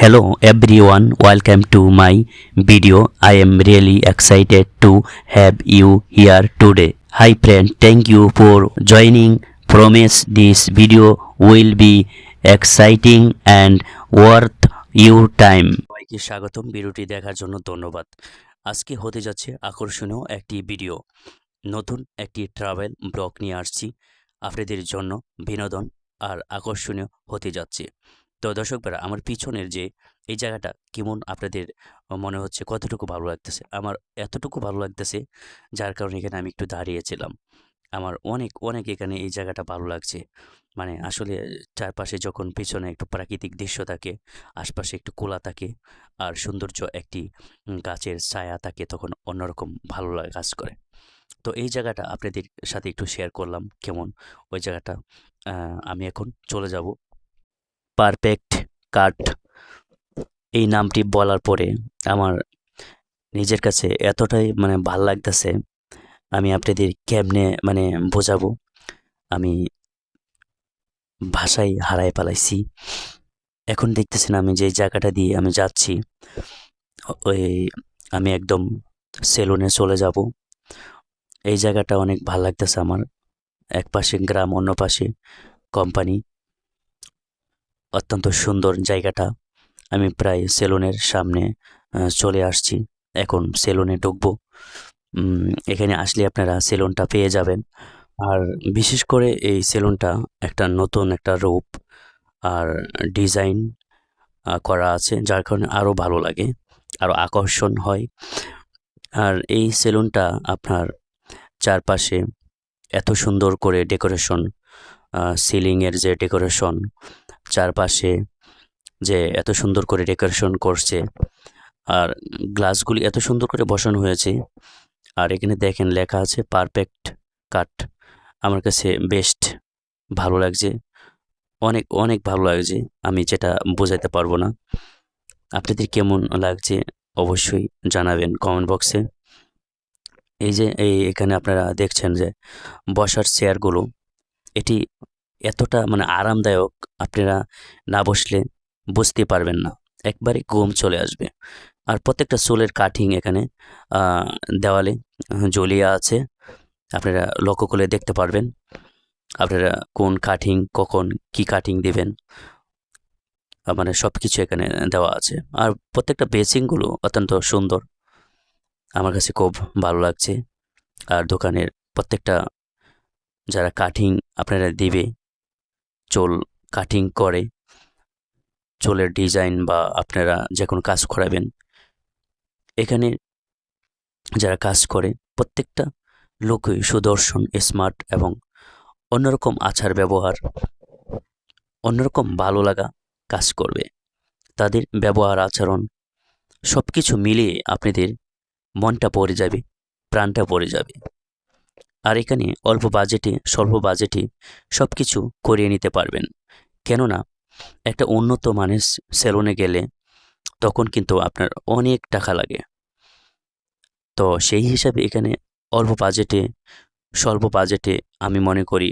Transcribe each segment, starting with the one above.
Hello everyone, welcome to my video. I am really excited to have you here today. Hi friend, thank you for joining. Promise this video will be exciting and worth your time. সবাইকে স্বাগতম ভিডিওটি দেখার জন্য ধন্যবাদ আজকে হতে যাচ্ছে আকর্ষণীয় একটি ভিডিও নতুন একটি ট্রাভেল ব্লগ নিয়ে আসছি আপনাদের জন্য বিনোদন আর আকর্ষণীয় হতে যাচ্ছে তো দর্শকরা আমার পিছনের যে এই জায়গাটা কেমন আপনাদের মনে হচ্ছে, কতটুকু ভালো লাগতেছে? আমার এতটুকু ভালো লাগতেছে, যার কারণে এখানে আমি একটু দাঁড়িয়েছিলাম। আমার অনেক অনেক এখানে এই জায়গাটা ভালো লাগছে। মানে আসলে চারপাশে যখন পিছনে একটু প্রাকৃতিক দৃশ্য থাকে, আশপাশে একটু কোলা থাকে, আর সৌন্দর্য একটি গাছের ছায়া থাকে, তখন অন্যরকম ভালো লাগা কাজ করে। তো এই জায়গাটা আপনাদের সাথে একটু শেয়ার করলাম, কেমন? ওই জায়গাটা আমি এখন চলে যাব। Perfect cut. এই নামটি বলার পরে আমার নিজের কাছে এতটাই মানে ভালো লাগতেছে, আমি আপনাদের কেমনে মানে বোঝাবো? আমি ভাষায় হারায় পালাইছি এখন দেখতেছেন আমি যে জায়গাটা দিয়ে আমি যাচ্ছি, ওই আমি একদম সেলুনে চলে যাব। এই জায়গাটা অনেক ভালো লাগতেছে আমার। এক পাশে গ্রাম, অন্য পাশে কোম্পানি। অত্যন্ত সুন্দর জায়গাটা। আমি প্রায় সেলুনের সামনে চলে আসছি। এখন সেলুনে ঢুকবো। এখানে আসলে আপনারা সেলুনটা পেয়ে যাবেন। আর বিশেষ করে এই সেলুনটা একটা নতুন একটা রূপ আর ডিজাইন করা আছে, যার কারণে আরও ভালো লাগে আরও আকর্ষণ হয়। আর এই সেলুনটা আপনার চারপাশে এত সুন্দর করে ডেকোরেশন সিলিংয়ের যে ডেকোরেশন চারপাশে যে এত সুন্দর করে ডেকোরেশন করছে, আর গ্লাসগুলি এত সুন্দর করে বসানো হয়েছে। আর এখানে দেখেন লেখা আছে, পারফেক্ট কাট। আমার কাছে বেস্ট ভালো লাগছে। অনেক অনেক ভালো লাগছে। আমি যেটা বোঝাতে পারব না। আপনাদের কেমন লাগছে অবশ্যই জানাবেন কমেন্ট বক্সে এই যে, এই এখানে আপনারা দেখছেন যে বসার চেয়ারগুলো এটি এতটা মানে আরামদায়ক আপনারা না বসলে বুঝতে পারবেন না। একবারে ঘুম চলে আসবে। আর প্রত্যেকটা চুলের কাটিং এখানে দেওয়ালে ঝুলিয়ে আছে। আপনারা লক্ষ্য করে দেখতে পারবেন আপনারা কোন কাটিং কখন কি কাটিং দেবেন। মানে সব কিছু এখানে দেওয়া আছে। আর প্রত্যেকটা বেসিংগুলো অত্যন্ত সুন্দর। আমার কাছে খুব ভালো লাগছে। আর দোকানের প্রত্যেকটা যারা কাটিং আপনারা দিবে চুল কাটিং করে। চুলের ডিজাইন বা আপনারা যে কোনো কাজ করাবেন। এখানে যারা কাজ করে, প্রত্যেকটা লোকই সুদর্শন, স্মার্ট এবং অন্যরকম আচার ব্যবহার, অন্যরকম ভালো লাগা কাজ করবে। তাদের ব্যবহার, আচরণ সব কিছু মিলিয়ে আপনাদের মনটা পড়ে যাবে, প্রাণটা পড়ে যাবে। আর এখানে অল্প বাজেটে স্বল্প বাজেটে সব কিছু করিয়ে নিতে পারবেন। কেননা একটা উন্নত মানের সেলুনে গেলে তখন কিন্তু আপনার অনেক টাকা লাগে। তো সেই হিসাবে এখানে অল্প বাজেটে স্বল্প বাজেটে আমি মনে করি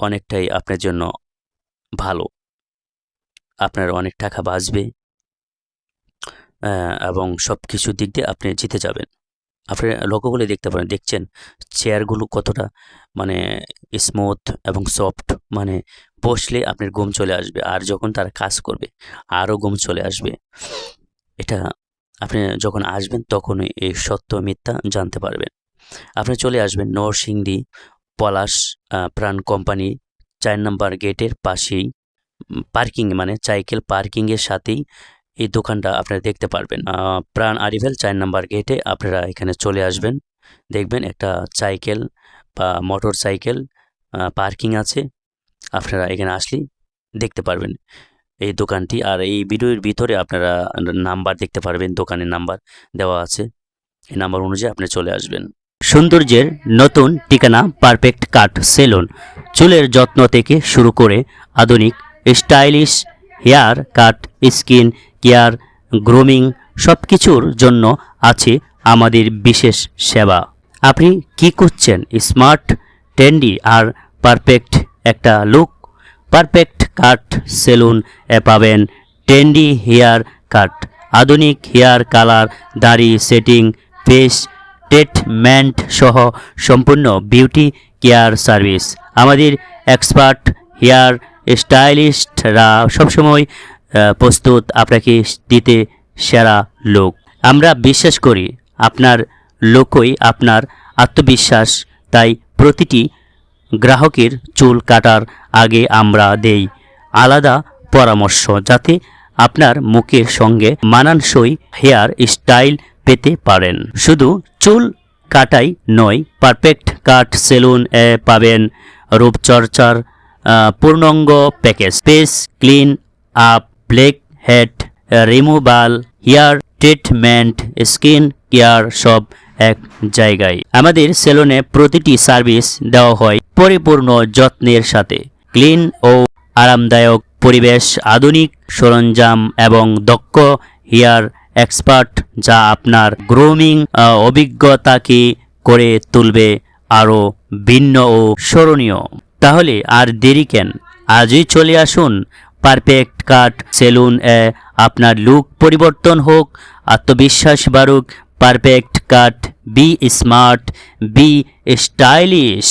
অনেকটাই আপনার জন্য ভালো। আপনার অনেক টাকা বাঁচবে এবং সব কিছু দিক দিয়ে আপনি জিতে যাবেন। আপনি লক্ষ্য করে দেখতে পারেন, দেখছেন চেয়ারগুলো কতটা মানে স্মুথ এবং সফট মানে বসলে আপনার ঘুম চলে আসবে আর যখন তারা কাজ করবে আরও ঘুম চলে আসবে। এটা আপনি যখন আসবেন তখনই এই সত্য মিথ্যা জানতে পারবেন। আপনি চলে আসবেন নরসিংদী পলাশ প্রাণ কোম্পানি চার নম্বর গেটের পাশেই পার্কিং মানে সাইকেল পার্কিংয়ের সাথেই এই দোকানটা আপনারা দেখতে পারবেন। প্রাণ আরিভেল চার নাম্বার গেটে আপনারা এখানে চলে আসবেন। দেখবেন একটা সাইকেল বা মোটর সাইকেল পার্কিং আছে। আপনারা এখানে আসলেই দেখতে পারবেন এই দোকানটি। আর এই ভিডিওর ভিতরে আপনারা নাম্বার দেখতে পারবেন, দোকানের নাম্বার দেওয়া আছে। এই নাম্বার অনুযায়ী আপনি চলে আসবেন। সৌন্দর্যের নতুন ঠিকানা পারফেক্ট কাট সেলুন। চুলের যত্ন থেকে শুরু করে আধুনিক stylish hair cut, skin care, grooming সব কিছুর জন্য আছে আমাদের বিশেষ সেবা। আপনি কি করছেন? স্মার্ট, ট্রেন্ডি আর পারফেক্ট একটা লুক? পারফেক্ট কাট সেলুন পাবেন ট্রেন্ডি হেয়ার কাট। আধুনিক হেয়ার কালার, দাড়ি, সেটিং, ফেস, ট্রিটমেন্ট সহ সম্পূর্ণ বিউটি কেয়ার সার্ভিস। আমাদের এক্সপার্ট হেয়ার স্টাইলিস্টরা সবসময় প্রস্তুত আপনাকে দিতে সেরা লোক? আমরা বিশ্বাস করি আপনার লোকই আপনার আত্মবিশ্বাস, তাই প্রতিটি গ্রাহকের চুল কাটার আগে আমরা দেই আলাদা পরামর্শ যাতে আপনার মুখের সঙ্গে মানানসই হেয়ার স্টাইল পেতে পারেন। শুধু চুল কাটাই নয়, পারফেক্ট কাট, সেলুন এ পাবেন রূপচর্চার পূর্ণাঙ্গ package. Space clean up black head removal hair treatment skin care সব এক জায়গায়। আমাদের সেলুনে প্রতিটি সার্ভিস দেওয়া হয় পরিপূর্ণ যত্নের সাথে। ক্লিন ও আরামদায়ক পরিবেশ, আধুনিক সরঞ্জাম এবং দক্ষ হেয়ার এক্সপার্ট যা আপনার গ্রুমিং অভিজ্ঞতাকে করে তুলবে আরও ভিন্ন ও স্মরণীয়। তাহলে আর দেরি কেন? আজই চলে আসুন পারফেক্ট কাট সেলুন এ আপনার লুক পরিবর্তন হোক, আত্মবিশ্বাস বাড়ুক perfect cut be smart be stylish